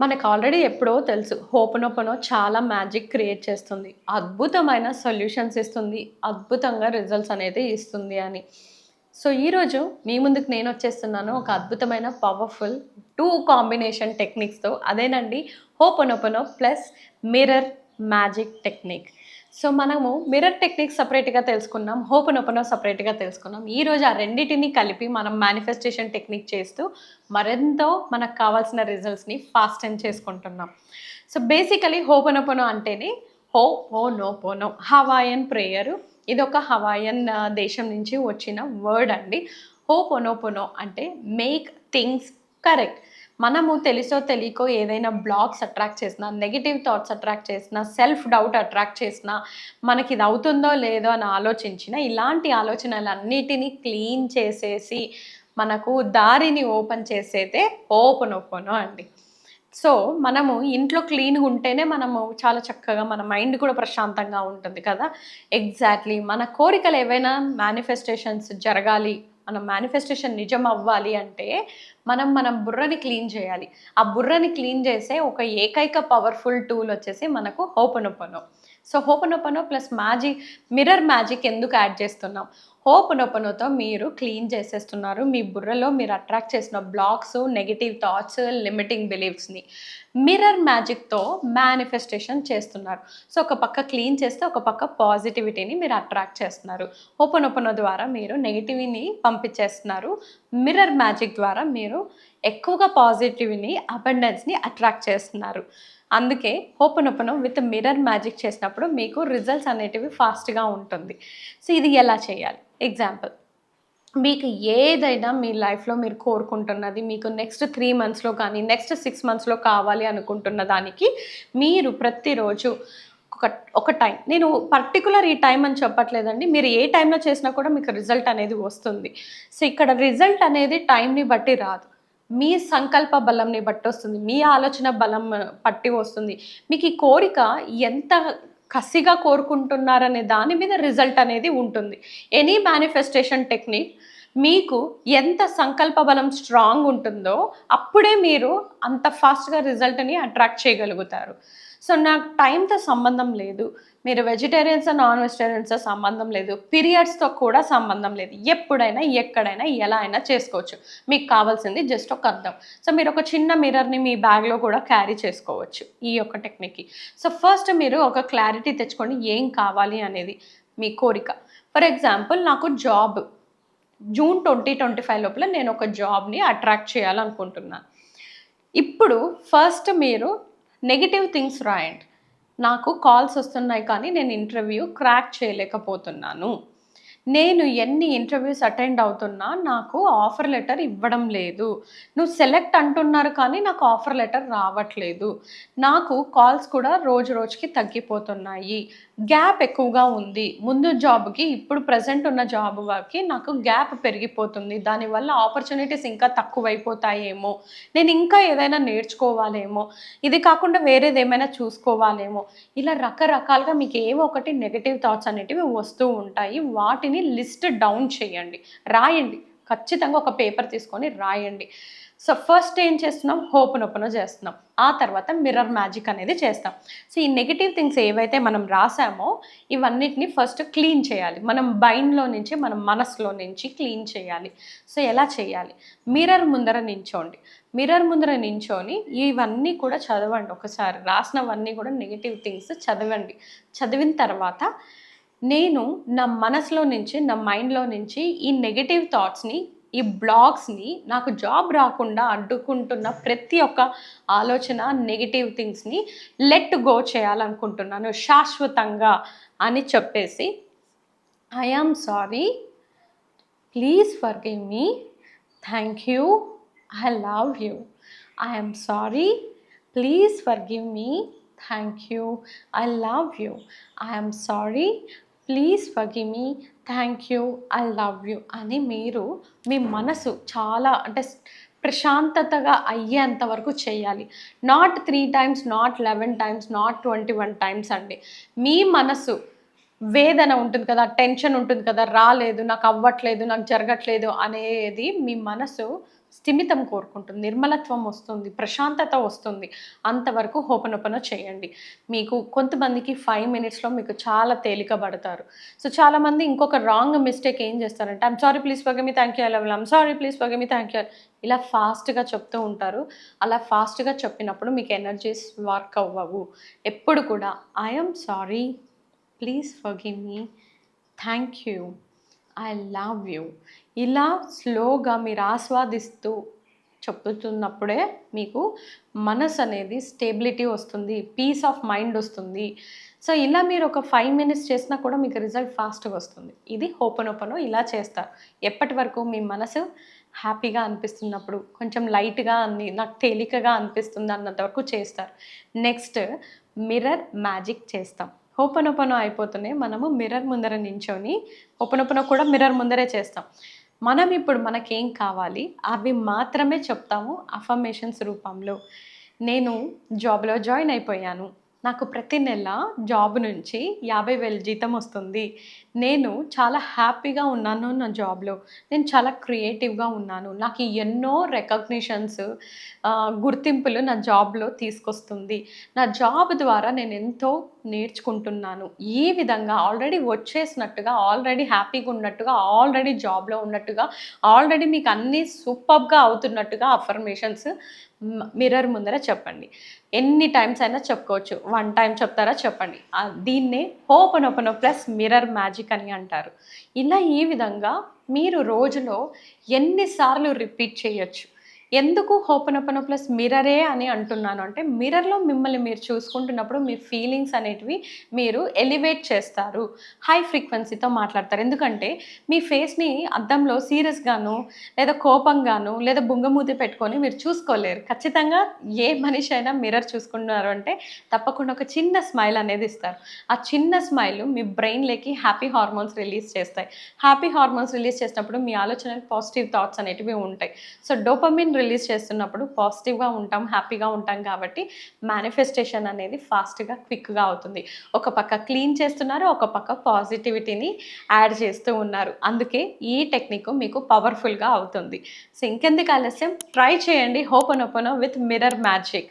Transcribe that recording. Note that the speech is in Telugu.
మనకు ఆల్రెడీ ఎప్పుడో తెలుసు హోపనోపనో చాలా మ్యాజిక్ క్రియేట్ చేస్తుంది. అద్భుతమైన సొల్యూషన్స్ ఇస్తుంది అద్భుతంగా రిజల్ట్స్ అనేది ఇస్తుంది అని. సో ఈరోజు మీ ముందుకు నేను వచ్చేస్తున్నాను ఒక అద్భుతమైన పవర్ఫుల్ టూ కాంబినేషన్ టెక్నిక్స్తో. అదేనండి hooponopono plus mirror magic technique. So మనము మిర్రర్ టెక్నిక్ సపరేట్గా తెలుసుకున్నాం హోపనోపనో సపరేట్గా తెలుసుకున్నాం. ఈరోజు ఆ రెండింటిని కలిపి మనం మేనిఫెస్టేషన్ టెక్నిక్ చేస్తూ మరెంతో మనకు కావాల్సిన రిజల్ట్స్ని ఫాస్ట్ అండ్ చేసుకుంటున్నాం. సో బేసికలీ హోపనోపనో అంటేనే హో ఓ నో పోనో హవాయన్ ప్రేయరు ఇది ఒక హవాయన్ దేశం నుంచి వచ్చిన వర్డ్ అండి. హోపోనోపొనో అంటే మేక్ థింగ్స్ కరెక్ట్ మనము తెలుసో తెలియకో ఏదైనా బ్లాగ్స్ అట్రాక్ట్ చేసినా నెగిటివ్ థాట్స్ అట్రాక్ట్ చేసినా సెల్ఫ్ డౌట్ అట్రాక్ట్ చేసినా మనకి ఇది అవుతుందో లేదో అని ఆలోచించిన ఇలాంటి ఆలోచనలన్నిటినీ క్లీన్ చేసేసి మనకు దారిని ఓపెన్ చేసేదే ఓపెన్ ఓపెన్ అండి. సో మనము ఇంట్లో క్లీన్గా ఉంటేనే మనము చాలా చక్కగా మన మైండ్ కూడా ప్రశాంతంగా ఉంటుంది కదా. ఎగ్జాక్ట్లీ మన కోరికలు ఏవైనా మేనిఫెస్టేషన్స్ జరగాలి మన మేనిఫెస్టేషన్ నిజం అవ్వాలి అంటే మనం మన బుర్రని క్లీన్ చేయాలి. ఆ బుర్రని క్లీన్ చేసే ఒక ఏకైక పవర్ఫుల్ టూల్ వచ్చేసి మనకు hooponopono. So hooponopono plus magic mirror magic ఎందుకు యాడ్ చేస్తున్నాం? హోపనొపనోతో మీరు క్లీన్ చేసేస్తున్నారు. మీ బుర్రలో మీరు అట్రాక్ట్ చేసిన బ్లాక్స్ నెగిటివ్ థాట్స్ లిమిటింగ్ బిలీఫ్స్ని మిర్రర్ మ్యాజిక్తో మేనిఫెస్టేషన్ చేస్తున్నారు. సో ఒక పక్క క్లీన్ చేస్తే ఒక పక్క పాజిటివిటీని మీరు అట్రాక్ట్ చేస్తున్నారు. ఓపెన్ ఓపెన్ ద్వారా మీరు నెగిటివ్ని పంపించేస్తున్నారు. మిర్రర్ మ్యాజిక్ ద్వారా మీరు ఎక్కువగా పాజిటివ్ని అబండెన్స్ని అట్రాక్ట్ చేస్తున్నారు. అందుకే open open with mirror magic చేసినప్పుడు మీకు రిజల్ట్స్ అనేటివి ఫాస్ట్గా ఉంటుంది. సో ఇది ఎలా చేయాలి? ఎగ్జాంపుల్ మీకు ఏదైనా మీ లైఫ్లో మీరు కోరుకుంటున్నది మీకు నెక్స్ట్ త్రీ మంత్స్లో కానీ నెక్స్ట్ సిక్స్ మంత్స్లో కావాలి అనుకుంటున్న దానికి మీరు ప్రతిరోజు ఒక ఒక టైం నేను పర్టికులర్ ఈ టైం అని చెప్పట్లేదండి. మీరు ఏ టైంలో చేసినా కూడా మీకు రిజల్ట్ అనేది వస్తుంది. సో ఇక్కడ రిజల్ట్ అనేది టైంని బట్టి రాదు. మీ సంకల్ప బలంని బట్టి వస్తుంది. మీ ఆలోచన బలం పట్టి వస్తుంది. మీకు ఈ కోరిక ఎంత కసిగా కోరుకుంటున్నారనే దాని మీద రిజల్ట్ అనేది ఉంటుంది. ఎనీ మేనిఫెస్టేషన్ టెక్నిక్ మీకు ఎంత సంకల్ప బలం స్ట్రాంగ్ ఉంటుందో అప్పుడే మీరు అంత ఫాస్ట్గా రిజల్ట్ని అట్రాక్ట్ చేయగలుగుతారు. సో నాకు టైంతో సంబంధం లేదు. మీరు వెజిటేరియన్స్ నాన్ వెజిటేరియన్స్ సంబంధం లేదు. పీరియడ్స్తో కూడా సంబంధం లేదు. ఎప్పుడైనా ఎక్కడైనా ఎలా అయినా చేసుకోవచ్చు. మీకు కావాల్సింది జస్ట్ ఒక అర్థం. సో మీరు ఒక చిన్న మిర్రర్ని మీ బ్యాగ్లో కూడా క్యారీ చేసుకోవచ్చు ఈ యొక్క టెక్నిక్కి. సో ఫస్ట్ మీరు ఒక క్లారిటీ తెచ్చుకోండి ఏం కావాలి అనేది మీ కోరిక. ఫర్ ఎగ్జాంపుల్ నాకు job. June twenty twenty five లోపల నేను ఒక జాబ్ని అట్రాక్ట్ చేయాలనుకుంటున్నాను. ఇప్పుడు ఫస్ట్ మీరు నెగిటివ్ థింగ్స్ రాయండి. నాకు కాల్స్ వస్తున్నాయి కానీ నేను ఇంటర్వ్యూ క్రాక్ చేయలేకపోతున్నాను. నేను ఎన్ని ఇంటర్వ్యూస్ అటెండ్ అవుతున్నా నాకు ఆఫర్ లెటర్ ఇవ్వడం లేదు. నువ్వు సెలెక్ట్ అంటున్నారు కానీ నాకు ఆఫర్ లెటర్ రావట్లేదు. నాకు కాల్స్ కూడా రోజు రోజుకి తగ్గిపోతున్నాయి. గ్యాప్ ఎక్కువగా ఉంది. ముందు జాబ్కి ఇప్పుడు ప్రజెంట్ ఉన్న జాబ్ వర్క్కి నాకు గ్యాప్ పెరిగిపోతుంది. దానివల్ల ఆపర్చునిటీస్ ఇంకా తక్కువైపోతాయేమో. నేను ఇంకా ఏదైనా నేర్చుకోవాలేమో. ఇది కాకుండా వేరేది ఏమైనా చూసుకోవాలేమో. ఇలా రకరకాలుగా మీకు ఏవో ఒకటి నెగిటివ్ థాట్స్ అనేటివి వస్తూ ఉంటాయి. వాటిని లిస్ట్ డౌన్ చేయండి. రాయండి. ఖచ్చితంగా ఒక పేపర్ తీసుకొని రాయండి. సో ఫస్ట్ ఏం చేస్తున్నాం? హోపన్ ఓపెన్ చేస్తున్నాం. ఆ తర్వాత మిర్రర్ మ్యాజిక్ అనేది చేస్తాం. సో ఈ నెగిటివ్ థింగ్స్ ఏవైతే మనం రాసామో ఇవన్నిటిని ఫస్ట్ క్లీన్ చేయాలి. మనం బైండ్లో నుంచి మనం మనసులో నుంచి క్లీన్ చేయాలి. సో ఎలా చేయాలి? మిర్రర్ ముందర నించోండి. మిర్రర్ ముందర నించోని ఇవన్నీ కూడా చదవండి. ఒకసారి రాసినవన్నీ కూడా నెగిటివ్ థింగ్స్ చదవండి. చదివిన తర్వాత నేను నా మనసులో నుంచి నా మైండ్లో నుంచి ఈ నెగిటివ్ థాట్స్ని ఈ బ్లాగ్స్ని నాకు జాబ్ రాకుండా అడ్డుకుంటున్న ప్రతి ఒక్క ఆలోచన నెగిటివ్ థింగ్స్ని లెట్ గో చేయాలనుకుంటున్నాను శాశ్వతంగా అని చెప్పేసి. I am sorry please forgive me thank you I love you I am sorry please forgive me thank you I love you I am sorry please for me thank you I love you అని మీరు మీ మనసు చాలా అంటే ప్రశాంతతగా అయ్యేంత వరకు చేయాలి. Not three times not eleven times not twenty one times అండి. మీ మనసు వేదన ఉంటుంది కదా టెన్షన్ ఉంటుంది కదా రాలేదు నాకు అవ్వట్లేదు నాకు జరగట్లేదు అనేది మీ మనసు స్థిమితం కోరుకుంటుంది నిర్మలత్వం వస్తుంది ప్రశాంతత వస్తుంది. అంతవరకు హోపనోపన చేయండి. మీకు కొంతమందికి ఫైవ్ మినిట్స్లో మీకు చాలా తేలిక పడతారు. సో చాలామంది ఇంకొక రాంగ్ మిస్టేక్ ఏం చేస్తారంటే I'm sorry please పగమి thank you అలా I'm sorry please పగమి thank you ఇలా ఫాస్ట్గా చెప్తూ ఉంటారు. అలా ఫాస్ట్గా చెప్పినప్పుడు మీకు ఎనర్జీస్ వర్క్ అవ్వవు. ఎప్పుడు కూడా I'm sorry please forgive me thank you I love you ఇలా స్లోగా మీరు ఆస్వాదిస్తూ చెప్తున్నప్పుడే మీకు మనసు అనేది స్టేబిలిటీ వస్తుంది పీస్ ఆఫ్ మైండ్ వస్తుంది. సో ఇలా మీరు ఒక ఫైవ్ మినిట్స్ చేసినా కూడా మీకు రిజల్ట్ ఫాస్ట్గా వస్తుంది. ఇది ఓపెన్ ఓపెన్ ఇలా చేస్తారు. ఎప్పటి వరకు మీ మనసు హ్యాపీగా అనిపిస్తున్నప్పుడు కొంచెం లైట్గా అన్ని నాకు తేలికగా అనిపిస్తుంది అన్నంత వరకు చేస్తారు. నెక్స్ట్ మిర్రర్ మ్యాజిక్ చేస్తాం. ఓపెన్ అయిపోతూనే మనము మిర్రర్ ముందర నించొని ఓపెన్ కూడా మిర్రర్ ముందరే చేస్తాం. మనం ఇప్పుడు మనకేం కావాలి? అవి మాత్రమే చెప్తాము అఫర్మేషన్స్ రూపంలో. నేను జాబ్లో జాయిన్ అయిపోయాను. నాకు ప్రతి నెల జాబ్ నుంచి యాభై వేల జీతం వస్తుంది. నేను చాలా హ్యాపీగా ఉన్నాను నా జాబ్లో. నేను చాలా క్రియేటివ్గా ఉన్నాను. నాకు ఎన్నో రికగ్నిషన్స్ గుర్తింపులు నా జాబ్లో తీసుకొస్తుంది. నా జాబ్ ద్వారా నేను ఎంతో నేర్చుకుంటున్నాను. ఈ విధంగా ఆల్రెడీ వచ్చేసినట్టుగా ఆల్రెడీ హ్యాపీగా ఉన్నట్టుగా ఆల్రెడీ జాబ్లో ఉన్నట్టుగా ఆల్రెడీ మీకు అన్నీ సూపర్గా అవుతున్నట్టుగా అఫర్మేషన్స్ మిర్రర్ ముందర చెప్పండి. ఎన్ని టైమ్స్ అయినా చెప్పుకోవచ్చు. వన్ టైం చెప్తారా? చెప్పండి. దీన్నే open open plus mirror magic అని అంటారు. ఇలా ఈ విధంగా మీరు రోజులో ఎన్నిసార్లు రిపీట్ చేయొచ్చు? ఎందుకు హోపనొపన ప్లస్ మిర్రరే అని అంటున్నాను అంటే మిర్రర్లో మిమ్మల్ని మీరు చూసుకుంటున్నప్పుడు మీ ఫీలింగ్స్ అనేటివి మీరు ఎలివేట్ చేస్తారు. హై ఫ్రీక్వెన్సీతో మాట్లాడతారు. ఎందుకంటే మీ ఫేస్ని అద్దంలో సీరియస్గాను లేదా కోపంగాను లేదా బుంగమూతి పెట్టుకొని మీరు చూసుకోలేరు. ఖచ్చితంగా ఏ మనిషి అయినా మిర్రర్ చూసుకుంటున్నారు అంటే తప్పకుండా ఒక చిన్న స్మైల్ అనేది ఇస్తారు. ఆ చిన్న స్మైల్ మీ బ్రెయిన్లోకి హ్యాపీ హార్మోన్స్ రిలీజ్ చేస్తాయి. హ్యాపీ హార్మోన్స్ రిలీజ్ చేసినప్పుడు మీ ఆలోచనలు పాజిటివ్ థాట్స్ అనేటివి ఉంటాయి. సో డోపమిన్ రిలీజ్ చేస్తున్నప్పుడు పాజిటివ్గా ఉంటాం హ్యాపీగా ఉంటాం కాబట్టి మేనిఫెస్టేషన్ అనేది ఫాస్ట్గా క్విక్గా అవుతుంది. ఒక పక్క క్లీన్ చేస్తున్నారు ఒక పక్క పాజిటివిటీని యాడ్ చేస్తూ ఉన్నారు. అందుకే ఈ టెక్నిక్ మీకు పవర్ఫుల్గా అవుతుంది. సో ఇంకెందుకు ఆలస్యం? ట్రై చేయండి. Hooponopono with mirror magic